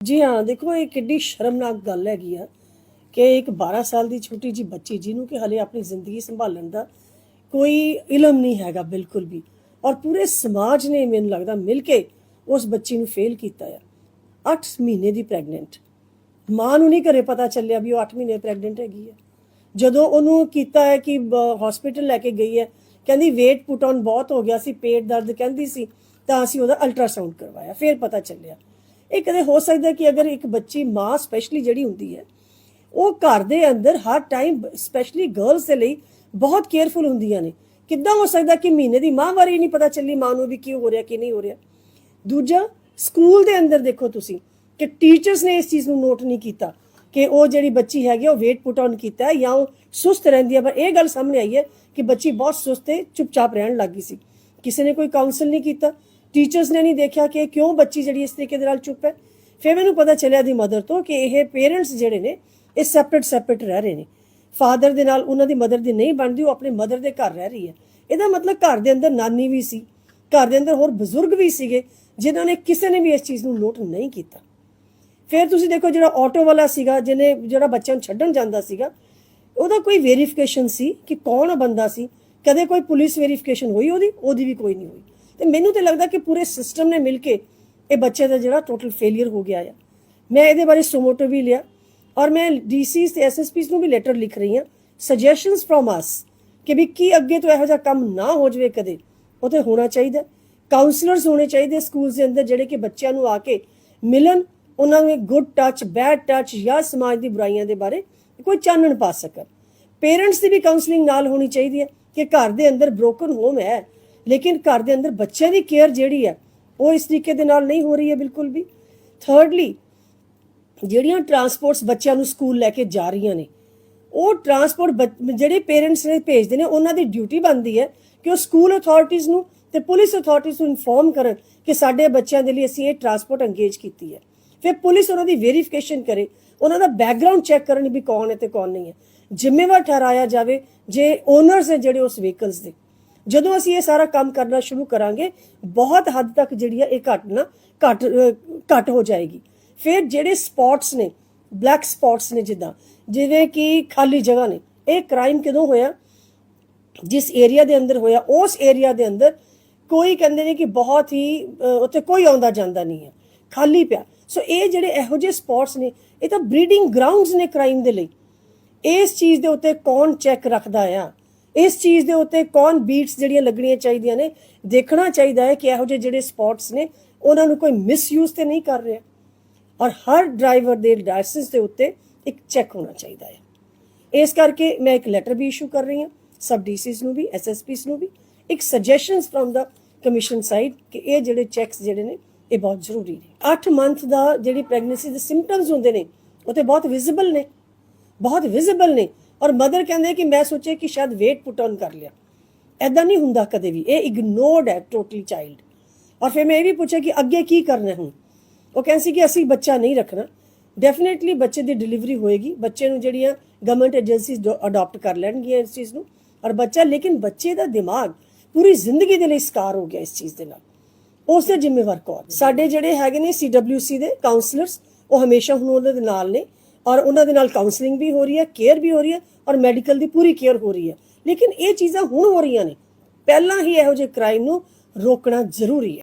ਜੀ ਹਾਂ, ਦੇਖੋ, ਇਹ ਕਿੱਡੀ ਸ਼ਰਮਨਾਕ ਗੱਲ ਹੈਗੀ ਆ ਕਿ ਇੱਕ 12 ਸਾਲ ਦੀ ਛੋਟੀ ਜੀ ਬੱਚੀ ਜਿਹਨੂੰ ਕਿ ਹਲੇ ਆਪਣੀ ਜ਼ਿੰਦਗੀ ਸੰਭਾਲਣ ਦਾ ਕੋਈ ਇਲਮ ਨਹੀਂ ਹੈਗਾ ਬਿਲਕੁਲ ਵੀ। ਔਰ ਪੂਰੇ ਸਮਾਜ ਨੇ ਮੈਨੂੰ ਲੱਗਦਾ ਮਿਲ ਕੇ ਉਸ ਬੱਚੀ ਨੂੰ ਫੇਲ ਕੀਤਾ ਆ। 8 ਮਹੀਨੇ ਦੀ ਪ੍ਰੈਗਨੈਂਟ ਮਾਂ ਨੂੰ ਨਹੀਂ ਘਰੇ ਪਤਾ ਚੱਲਿਆ ਵੀ ਉਹ 8 ਮਹੀਨੇ ਪ੍ਰੈਗਨੈਂਟ ਹੈਗੀ ਹੈ ਜਦੋਂ ਉਹਨੂੰ ਕੀਤਾ ਹੈ ਕਿ ਹਸਪੀਟਲ ਲੈ ਕੇ ਗਈ ਹੈ, ਕਹਿੰਦੀ weight ਪੁਟ ਔਨ ਬਹੁਤ ਹੋ ਗਿਆ ਸੀ, ਪੇਟ ਦਰਦ ਕਹਿੰਦੀ ਸੀ, ਤਾਂ ਅਸੀਂ ਉਹਦਾ ਅਲਟਰਾਸਾਊਂਡ ਕਰਵਾਇਆ। ਫਿਰ ਪਤਾ ਚੱਲਿਆ ਇਹ ਕਦੇ ਹੋ ਸਕਦਾ ਕਿ ਅਗਰ ਇੱਕ ਬੱਚੀ ਮਾਂ ਸਪੈਸ਼ਲੀ ਜਿਹੜੀ ਹੁੰਦੀ ਹੈ ਉਹ ਘਰ ਦੇ ਅੰਦਰ ਹਰ ਟਾਈਮ ਸਪੈਸ਼ਲੀ ਗਰਲਸ ਦੇ ਲਈ ਬਹੁਤ ਕੇਅਰਫੁਲ ਹੁੰਦੀਆਂ ਨੇ। ਕਿੱਦਾਂ ਹੋ ਸਕਦਾ ਕਿ ਮਹੀਨੇ ਦੀ ਮਾਂ ਵਾਰੀ ਨਹੀਂ ਪਤਾ ਚੱਲੀ ਮਾਂ ਨੂੰ ਵੀ ਕੀ ਹੋ ਰਿਹਾ ਕੀ ਨਹੀਂ ਹੋ ਰਿਹਾ। ਦੂਜਾ ਸਕੂਲ ਦੇ ਅੰਦਰ ਦੇਖੋ ਤੁਸੀਂ ਕਿ ਟੀਚਰਸ ਨੇ ਇਸ ਚੀਜ਼ ਨੂੰ ਨੋਟ ਨਹੀਂ ਕੀਤਾ ਕਿ ਉਹ ਜਿਹੜੀ ਬੱਚੀ ਹੈਗੀ ਆ, ਉਹ weight ਪੁਟ ਔਨ ਕੀਤਾ ਜਾਂ ਉਹ ਸੁਸਤ ਰਹਿੰਦੀ ਹੈ ਪਰ ਇਹ ਗੱਲ ਸਾਹਮਣੇ ਆਈ ਹੈ ਕਿ ਬੱਚੀ ਬਹੁਤ ਸੁਸਤ ਤੇ ਚੁੱਪਚਾਪ ਰਹਿਣ ਲੱਗ ਗਈ ਸੀ। ਕਿਸੇ ਨੇ ਕੋਈ ਕਾਉਂਸਲ ਨਹੀਂ ਕੀਤਾ ਟੀਚਰਸ ਨੇ ਨਹੀਂ ਦੇਖਿਆ ਕਿ ਕਿਉਂ ਬੱਚੀ ਜਿਹੜੀ ਇਸ ਤਰੀਕੇ ਦੇ ਨਾਲ ਚੁੱਪ ਹੈ? ਫਿਰ ਮੈਨੂੰ ਪਤਾ ਚੱਲਿਆ ਦੀ ਮਦਰ ਤੋਂ ਕਿ ਇਹ ਪੇਰੈਂਟਸ ਜਿਹੜੇ ਨੇ, ਇਹ ਸੈਪਰੇਟ ਸੈਪਰੇਟ ਰਹਿ ਰਹੇ ਨੇ। ਫਾਦਰ ਦੇ ਨਾਲ ਉਹਨਾਂ ਦੀ ਮਦਰ ਦੀ ਨਹੀਂ ਬਣਦੀ, ਉਹ ਆਪਣੇ ਮਦਰ ਦੇ ਘਰ ਰਹਿ ਰਹੀ ਹੈ। ਇਹਦਾ ਮਤਲਬ ਘਰ ਦੇ ਅੰਦਰ ਨਾਨੀ ਵੀ ਸੀ, ਘਰ ਦੇ ਅੰਦਰ ਹੋਰ ਬਜ਼ੁਰਗ ਵੀ ਸੀਗੇ, ਜਿਨ੍ਹਾਂ ਨੇ ਕਿਸੇ ਨੇ ਵੀ ਇਸ ਚੀਜ਼ ਨੂੰ ਨੋਟ ਨਹੀਂ ਕੀਤਾ। ਫਿਰ ਤੁਸੀਂ ਦੇਖੋ ਜਿਹੜਾ ਆਟੋ ਵਾਲਾ ਸੀਗਾ, ਜਿਹਨੇ ਜਿਹੜਾ ਬੱਚਿਆਂ ਨੂੰ ਛੱਡਣ ਜਾਂਦਾ ਸੀਗਾ, ਉਹਦਾ ਕੋਈ ਵੈਰੀਫਿਕੇਸ਼ਨ ਸੀ ਕਿ ਕੌਣ ਬੰਦਾ ਸੀ? ਕਦੇ ਕੋਈ ਪੁਲਿਸ ਵੈਰੀਫਿਕੇਸ਼ਨ ਹੋਈ ਉਹਦੀ? ਉਹਦੀ ਵੀ ਕੋਈ ਨਹੀਂ ਹੋਈ। ਤੇ ਮੈਨੂੰ ਤੇ ਲੱਗਦਾ ਕਿ ਪੂਰੇ ਸਿਸਟਮ ਨੇ ਮਿਲ ਕੇ ਇਹ ਬੱਚੇ ਦਾ ਜਿਹੜਾ ਟੋਟਲ ਫੇਲਿਅਰ ਹੋ ਗਿਆ ਆ। ਮੈਂ ਇਹਦੇ ਬਾਰੇ ਸੋਮੋਟੋ ਵੀ ਲਿਆ ਔਰ ਮੈਂ ਡੀਸੀਸ ਤੇ ਐਸਐਸਪੀਸ ਨੂੰ ਵੀ ਲੈਟਰ ਲਿਖ ਰਹੀ ਹਾਂ। ਸੁਜੈਸ਼ਨਸ ਫਰੋਮ ਅਸ ਕਿ ਵੀ ਕੀ ਅੱਗੇ ਤੋਂ ਇਹੋ ਜਿਹਾ ਕੰਮ ਨਾ ਹੋ ਜਾਵੇ ਕਦੇ, ਉਹ ਤੇ ਹੋਣਾ ਚਾਹੀਦਾ। ਕਾਉਂਸਲਰਸ ਹੋਣੇ ਚਾਹੀਦੇ ਸਕੂਲਸ ਦੇ ਅੰਦਰ ਜਿਹੜੇ ਕਿ ਬੱਚਿਆਂ ਨੂੰ ਆ ਕੇ ਮਿਲਣ, ਉਹਨਾਂ ਨੂੰ ਗੁੱਡ ਟੱਚ ਬੈਡ ਟੱਚ ਜਾਂ ਸਮਾਜ ਦੀ ਬੁਰਾਈਆਂ ਦੇ ਬਾਰੇ ਕੋਈ ਚਾਨਣ ਪਾ ਸਕਣ। ਪੇਰੈਂਟਸ ਦੀ ਵੀ ਕਾਉਂਸਲਿੰਗ ਨਾਲ ਹੋਣੀ ਚਾਹੀਦੀ ਹੈ ਕਿ ਘਰ ਦੇ ਅੰਦਰ ਬ੍ਰੋਕਨ ਹੋਮ ਹੈ। ਲੇਕਿਨ ਘਰ ਦੇ ਅੰਦਰ ਬੱਚਿਆਂ ਦੀ ਕੇਅਰ ਜਿਹੜੀ ਹੈ, ਉਹ ਇਸ ਤਰੀਕੇ ਦੇ ਨਾਲ ਨਹੀਂ ਹੋ ਰਹੀ ਹੈ ਬਿਲਕੁਲ ਵੀ। ਥਰਡਲੀ ਜਿਹੜੀਆਂ ਟਰਾਂਸਪੋਰਟਸ ਬੱਚਿਆਂ ਨੂੰ ਸਕੂਲ ਲੈ ਕੇ ਜਾ ਰਹੀਆਂ ਨੇ, ਉਹ ਟਰਾਂਸਪੋਰਟ ਜਿਹੜੇ ਪੇਰੈਂਟਸ ਨੇ ਭੇਜਦੇ ਨੇ, ਉਹਨਾਂ ਦੀ ਡਿਊਟੀ ਬਣਦੀ ਹੈ ਕਿ ਉਹ ਸਕੂਲ ਅਥਾਰਟੀਆਂ ਨੂੰ ਤੇ ਪੁਲਿਸ ਅਥਾਰਟੀਆਂ ਨੂੰ ਇਨਫੋਰਮ ਕਰਨ ਕਿ ਸਾਡੇ ਬੱਚਿਆਂ ਦੇ ਲਈ ਅਸੀਂ ਇਹ ਟਰਾਂਸਪੋਰਟ ਅੰਗੇਜ ਕੀਤੀ ਹੈ। ਫਿਰ ਪੁਲਿਸ ਉਹਨਾਂ ਦੀ ਵੈਰੀਫਿਕੇਸ਼ਨ ਕਰੇ, ਉਹਨਾਂ ਦਾ ਬੈਕਗ੍ਰਾਉਂਡ ਚੈੱਕ ਕਰਨ ਵੀ ਕੌਣ ਹੈ ਤੇ ਕੌਣ ਨਹੀਂ ਹੈ। ਜ਼ਿੰਮੇਵਾਰ ਠਹਿਰਾਇਆ ਜਾਵੇ, ਜੇ ਓਨਰਸ ਨੇ ਜਿਹੜੇ ਉਸ ਵਹੀਕਲਸ ਦੇ। ਜਦੋਂ ਅਸੀਂ ਇਹ ਸਾਰਾ ਕੰਮ ਕਰਨਾ ਸ਼ੁਰੂ ਕਰਾਂਗੇ ਬਹੁਤ ਹੱਦ ਤੱਕ ਜਿਹੜੀ ਹੈ ਇਹ ਘਟਨਾ ਘਟ ਅਹ, ਘਟ ਹੋ ਜਾਏਗੀ। ਫਿਰ ਜਿਹੜੇ ਸਪੌਟਸ ਨੇ ਬਲੈਕ ਸਪੌਟਸ ਨੇ ਜਿੱਦਾਂ ਜਿਵੇਂ ਕਿ ਖਾਲੀ ਜਗ੍ਹਾ ਨੇ ਇਹ ਕ੍ਰਾਈਮ ਕਦੋਂ ਹੋਇਆ? ਜਿਸ ਏਰੀਆ ਦੇ ਅੰਦਰ ਹੋਇਆ ਉਸ ਏਰੀਆ ਦੇ ਅੰਦਰ ਕੋਈ ਕਹਿੰਦੇ ਨੇ ਕਿ ਬਹੁਤ ਹੀ ਉੱਥੇ ਕੋਈ ਆਉਂਦਾ ਜਾਂਦਾ ਨਹੀਂ ਹੈ ਖਾਲੀ ਪਿਆ। ਸੋ ਇਹ ਜਿਹੜੇ ਇਹੋ ਜਿਹੇ ਸਪੌਟਸ ਨੇ ਇਹ ਤਾਂ ਬਰੀਡਿੰਗ ਗਰਾਊਂਡਸ ਨੇ ਕ੍ਰਾਈਮ ਦੇ ਲਈ। ਇਸ ਚੀਜ਼ ਦੇ ਉੱਤੇ ਕੌਣ ਚੈੱਕ ਰੱਖਦਾ ਆ? ਇਸ ਚੀਜ਼ ਦੇ ਉੱਤੇ ਕੌਣ ਬੀਟਸ ਜਿਹੜੀਆਂ ਲੱਗਣੀਆਂ ਚਾਹੀਦੀਆਂ ਨੇ, ਦੇਖਣਾ ਚਾਹੀਦਾ ਹੈ ਕਿ ਇਹੋ ਜਿਹੇ ਜਿਹੜੇ ਸਪੌਟਸ ਨੇ, ਉਹਨਾਂ ਨੂੰ ਕੋਈ ਮਿਸਯੂਜ਼ ਤੇ ਨਹੀਂ ਕਰ ਰਿਹਾ। ਔਰ ਹਰ ਡਰਾਈਵਰ ਦੇ ਲਾਇਸੈਂਸ ਦੇ ਉੱਤੇ ਇੱਕ ਚੈੱਕ ਹੋਣਾ ਚਾਹੀਦਾ ਹੈ। ਇਸ ਕਰਕੇ ਮੈਂ ਇੱਕ ਲੈਟਰ ਵੀ ਇਸ਼ੂ ਕਰ ਰਹੀ ਹਾਂ, ਸਬ ਡੀਸੀਸ ਨੂੰ ਵੀ ਐਸਐਸਪੀਸ ਨੂੰ ਵੀ। ਇੱਕ ਸੁਜੈਸ਼ਨਸ ਫਰਮ ਦਾ ਕਮਿਸ਼ਨ ਸਾਈਡ ਕਿ ਇਹ ਜਿਹੜੇ ਚੈੱਕਸ ਜਿਹੜੇ ਨੇ, ਇਹ ਬਹੁਤ ਜ਼ਰੂਰੀ ਨੇ। 8 ਮੰਥ ਦਾ ਜਿਹੜੀ ਪ੍ਰੈਗਨੈਂਸੀ ਦੇ ਸਿੰਪਟਮਸ ਹੁੰਦੇ ਨੇ, ਉਹ ਤੇ ਬਹੁਤ ਵਿਜ਼ੀਬਲ ਨੇ। ਬਹੁਤ ਵਿਜ਼ੀਬਲ ਨੇ। ਔਰ ਮਦਰ ਕਹਿੰਦੇ ਕਿ ਮੈਂ ਸੋਚਿਆ ਕਿ ਸ਼ਾਇਦ weight ਪੁਟ ਔਨ ਕਰ ਲਿਆ। ਐਦਾਂ ਨਹੀਂ ਹੁੰਦਾ ਕਦੇ ਵੀ। ਇਹ ਇਗਨੋਰਡ ਹੈ ਟੋਟਲੀ ਚਾਈਲਡ ਔਰ ਫਿਰ ਮੈਂ ਇਹ ਵੀ ਪੁੱਛਿਆ ਕਿ ਅੱਗੇ ਕੀ ਕਰਨਾ ਹੁਣ? ਉਹ ਕਹਿੰਦੇ ਸੀ ਕਿ ਅਸੀਂ ਬੱਚਾ ਨਹੀਂ ਰੱਖਣਾ। ਡੈਫੀਨਿਟਲੀ ਬੱਚੇ ਦੀ ਡਿਲੀਵਰੀ ਹੋਏਗੀ। ਬੱਚੇ ਨੂੰ ਜਿਹੜੀਆਂ ਗਵਰਨਮੈਂਟ ਏਜੰਸੀਜ਼ ਅਡਾਪਟ ਕਰ ਲੈਣਗੀਆਂ ਇਸ ਚੀਜ਼ ਨੂੰ। ਔਰ ਬੱਚਾ, ਲੇਕਿਨ ਬੱਚੇ ਦਾ ਦਿਮਾਗ ਪੂਰੀ ਜ਼ਿੰਦਗੀ ਦੇ ਲਈ ਸਕਾਰ ਹੋ ਗਿਆ ਇਸ ਚੀਜ਼ ਦੇ ਨਾਲ। ਉਸ ਦੇ ਜ਼ਿੰਮੇਵਾਰ ਕੌਣ? ਸਾਡੇ ਜਿਹੜੇ ਹੈਗੇ ਨੇ ਸੀਡਬਲਯੂਸੀ ਦੇ ਕਾਉਂਸਲਰਸ ਉਹ ਹਮੇਸ਼ਾ ਹੁਣ ਉਹਨਾਂ ਦੇ ਨਾਲ ਨੇ। ਔਰ ਉਹਨਾਂ ਦੇ ਨਾਲ ਕਾਉਂਸਲਿੰਗ ਵੀ ਹੋ ਰਹੀ ਹੈ ਕੇਅਰ ਵੀ ਹੋ ਰਹੀ ਹੈ ਔਰ ਮੈਡੀਕਲ ਦੀ ਪੂਰੀ ਕੇਅਰ ਹੋ ਰਹੀ ਹੈ। ਲੇਕਿਨ ਇਹ ਚੀਜ਼ਾਂ ਹੁਣ ਹੋ ਰਹੀਆਂ ਨੇ। ਪਹਿਲਾਂ ਹੀ ਇਹੋ ਜਿਹੇ ਕ੍ਰਾਈਮ ਨੂੰ ਰੋਕਣਾ ਜ਼ਰੂਰੀ ਹੈ।